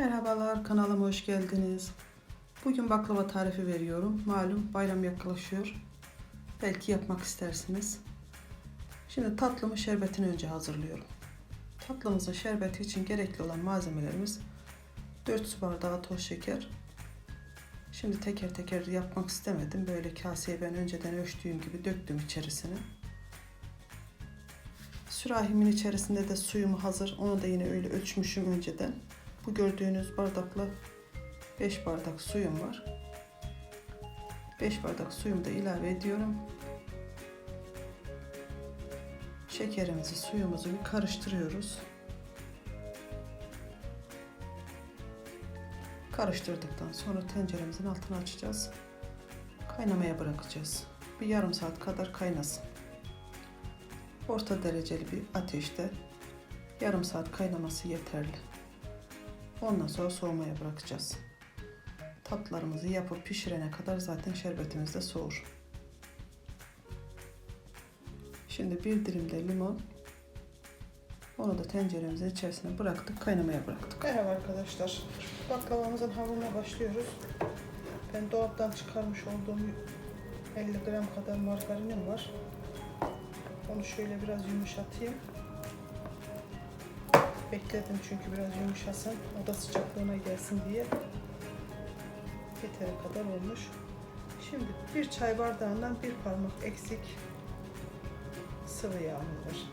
Merhabalar kanalıma hoş geldiniz. Bugün baklava tarifi veriyorum. Malum bayram yaklaşıyor. Belki yapmak istersiniz. Şimdi tatlımı şerbetini önce hazırlıyorum. Tatlımızın şerbeti için gerekli olan malzemelerimiz 4 su bardağı toz şeker. Şimdi teker teker yapmak istemedim. Böyle kaseye ben önceden ölçtüğüm gibi döktüm içerisine. Sürahimin içerisinde de suyum hazır. Onu da yine öyle ölçmüşüm önceden. Bu gördüğünüz bardakla 5 bardak suyum var. 5 bardak suyumu da ilave ediyorum. Şekerimizi, suyumuzu bir karıştırıyoruz. Karıştırdıktan sonra tenceremizin altını açacağız. Kaynamaya bırakacağız. Bir yarım saat kadar kaynasın. Orta dereceli bir ateşte yarım saat kaynaması yeterli. Ondan sonra soğumaya bırakacağız. Tatlarımızı yapıp pişirene kadar zaten şerbetimiz de soğur. Şimdi bir dilim de limon. Onu da tenceremizin içerisine bıraktık, kaynamaya bıraktık. Merhaba arkadaşlar. Baklavamızın hamuruna başlıyoruz. Ben dolaptan çıkarmış olduğum 50 gram kadar margarinim var. Onu şöyle biraz yumuşatayım. Bekledim çünkü biraz yumuşasın. Oda sıcaklığına gelsin diye. Yetere kadar olmuş. Şimdi bir çay bardağından bir parmak eksik sıvı yağım var.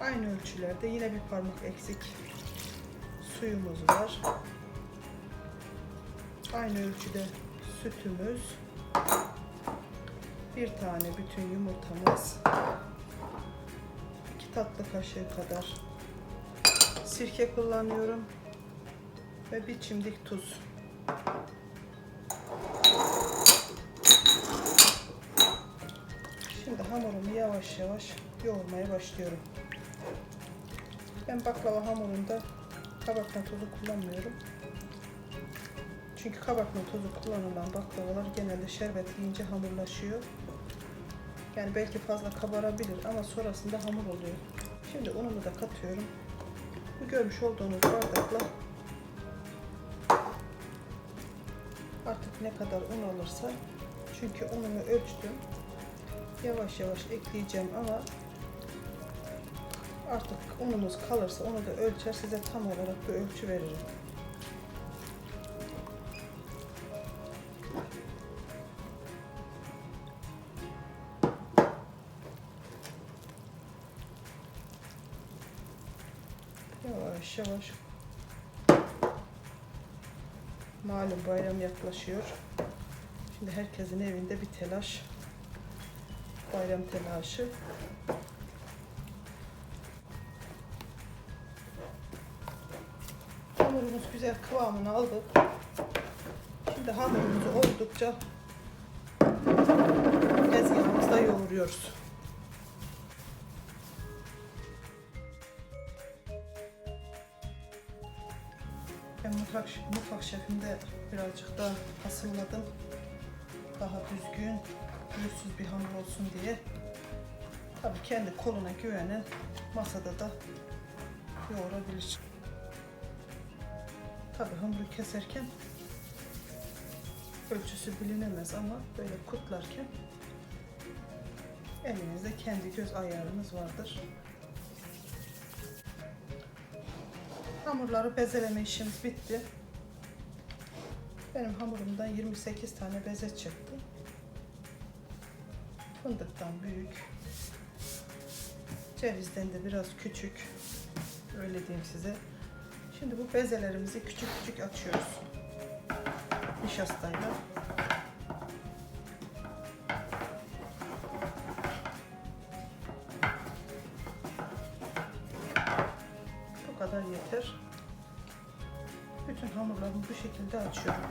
Aynı ölçülerde yine bir parmak eksik suyumuz var. Aynı ölçüde sütümüz. Bir tane bütün yumurtamız. 2 tatlı kaşığı kadar sirke kullanıyorum ve bir çimdik tuz. Şimdi hamurumu yavaş yavaş yoğurmaya başlıyorum. Ben baklava hamurunda kabartma tozu kullanmıyorum. Çünkü kabartma tozu kullanılan baklavalar genelde şerbet yiyince hamurlaşıyor. Yani belki fazla kabarabilir ama sonrasında hamur oluyor. Şimdi unumu da katıyorum. Bu görmüş olduğunuz bardakla artık ne kadar un alırsa çünkü unumu ölçtüm. Yavaş yavaş ekleyeceğim ama artık unumuz kalırsa onu da ölçer size tam olarak bir ölçü veririm. Yavaş yavaş. Malum bayram yaklaşıyor. Şimdi herkesin evinde bir telaş. Bayram telaşı. Hamurumuz güzel kıvamını aldı. Şimdi hamurumuzu oldukça tezgahımızda yoğuruyoruz. Mutfak, mutfak şefimde birazcık daha asılmadım. Daha düzgün, pürüzsüz bir hamur olsun diye. Tabii kendi koluna güveni masada da yoğurabilir. Tabii hamuru keserken ölçüsü bilinemez ama böyle kutlarken elinizde kendi göz ayarınız vardır. Hamurları bezeleme işimiz bitti. Benim hamurumdan 28 tane beze çıktı. Fındıktan büyük. Cevizden de biraz küçük. Öyle diyeyim size. Şimdi bu bezelerimizi küçük küçük açıyoruz. Nişastayla. Kadar yeter. Bütün hamurlarımı bu şekilde açıyorum.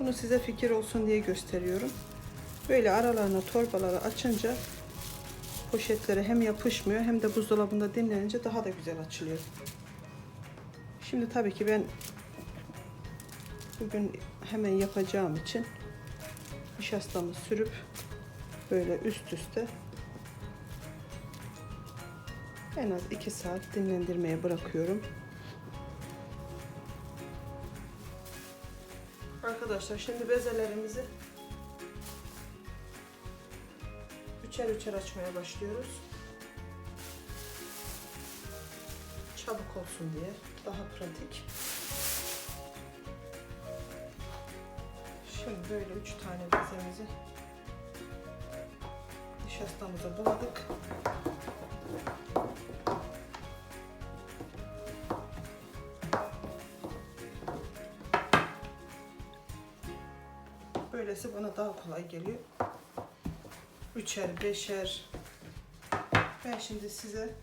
Bunu size fikir olsun diye gösteriyorum. Böyle aralarına torbaları açınca poşetlere hem yapışmıyor hem de buzdolabında dinlenince daha da güzel açılıyor. Şimdi tabii ki ben bugün hemen yapacağım için nişastamı sürüp böyle üst üste en az 2 saat dinlendirmeye bırakıyorum. Arkadaşlar şimdi bezelerimizi üçer üçer açmaya başlıyoruz. Çabuk olsun diye daha pratik. Şimdi böyle üç tane bezemizi nişastamıza buladık. Böylesi bana daha kolay geliyor. Üçer, beşer. Ben şimdi size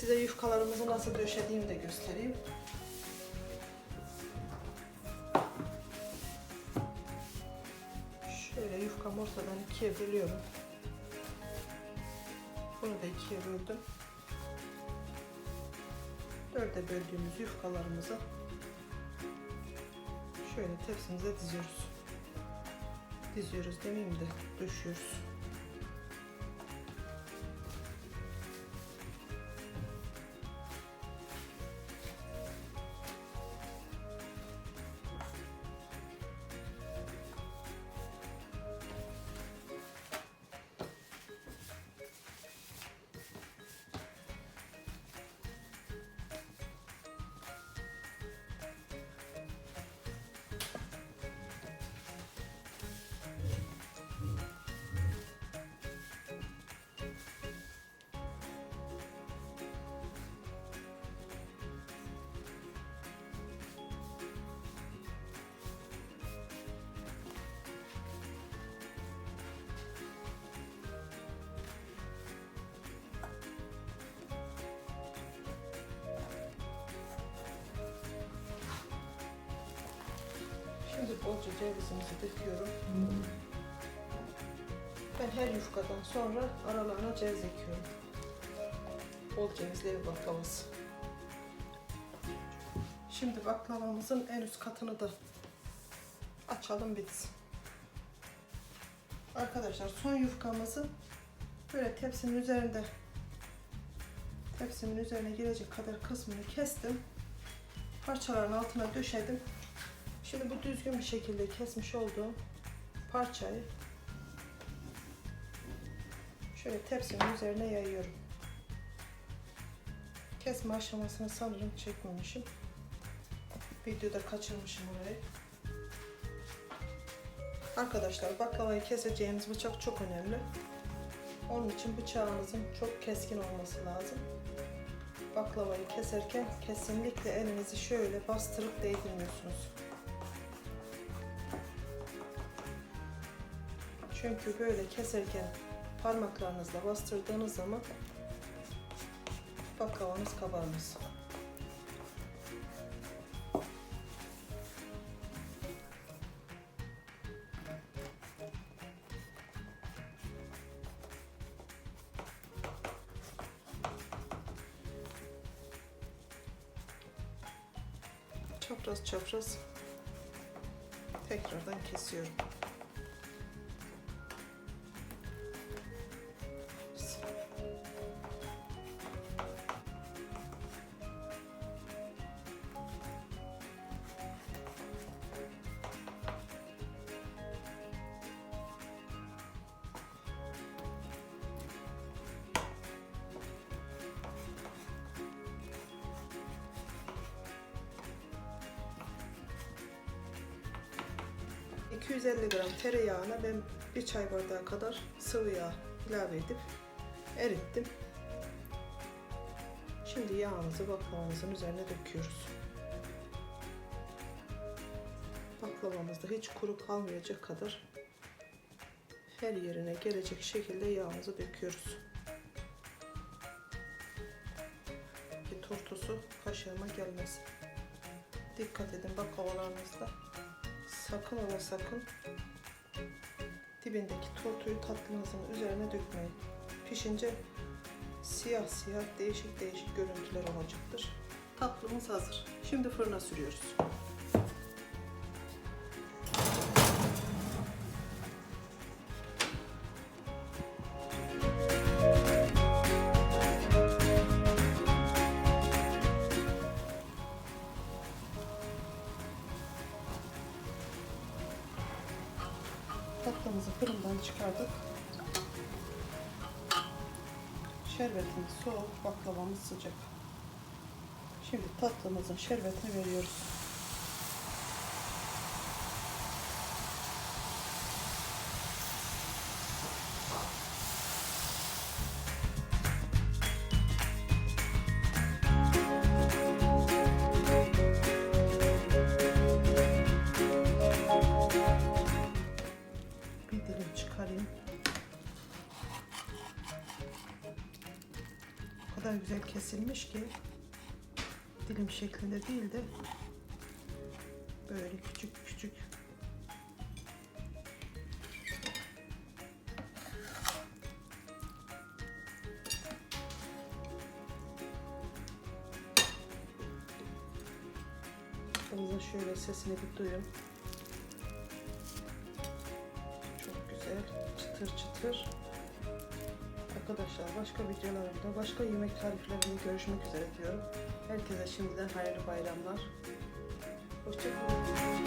size yufkalarımızı nasıl döşediğimi de göstereyim. Şöyle yufkamı ortadan ikiye bölüyorum. Bunu da ikiye böldüm. Dörde böldüğümüz yufkalarımızı şöyle tepsimize diziyoruz. Diziyoruz demeyeyim de döşüyoruz. Bolca cevizimizi döküyorum. Ben her yufkadan sonra aralarına ceviz ekliyorum. Bol cevizli ev baklavası. Şimdi baklavamızın en üst katını da açalım bitsin. Arkadaşlar son yufkamızı böyle tepsinin üzerinde tepsimin üzerine girecek kadar kısmını kestim. Parçaların altına döşedim. Şimdi bu düzgün bir şekilde kesmiş olduğum parçayı şöyle tepsimin üzerine yayıyorum. Kesme aşamasını sanırım çekmemişim. Videoda kaçırmışım orayı. Arkadaşlar baklavayı keseceğiniz bıçak çok önemli. Onun için bıçağınızın çok keskin olması lazım. Baklavayı keserken kesinlikle elinizi şöyle bastırıp değdirmiyorsunuz. Çünkü böyle keserken parmaklarınızla bastırdığınız zaman baklavanız kabarmaz. çapraz çapraz tekrardan kesiyorum. ...250 gram tereyağına ben bir çay bardağı kadar sıvı yağ ilave edip erittim. Şimdi yağımızı baklavamızın üzerine döküyoruz. Baklavamızda hiç kuru kalmayacak kadar her yerine gelecek şekilde yağımızı döküyoruz. Ki turtusu kaşığıma gelmesin. Dikkat edin baklavalarınızda sakın ola sakın dibindeki turtuyu tatlınızın üzerine dökmeyin. Pişince siyah siyah değişik değişik görüntüler olacaktır. Tatlımız hazır. Şimdi fırına sürüyoruz. Şerbetimiz soğuk, baklavamız sıcak. Şimdi tatlımızın şerbetini veriyoruz. Kadar güzel kesilmiş ki dilim şeklinde değil de böyle küçük küçük Bakınızın şöyle sesini bir duyun. Çok güzel. Çıtır çıtır. Arkadaşlar başka videolarımda, başka yemek tariflerinde görüşmek üzere diyorum. Herkese şimdiden hayırlı bayramlar. Hoşçakalın.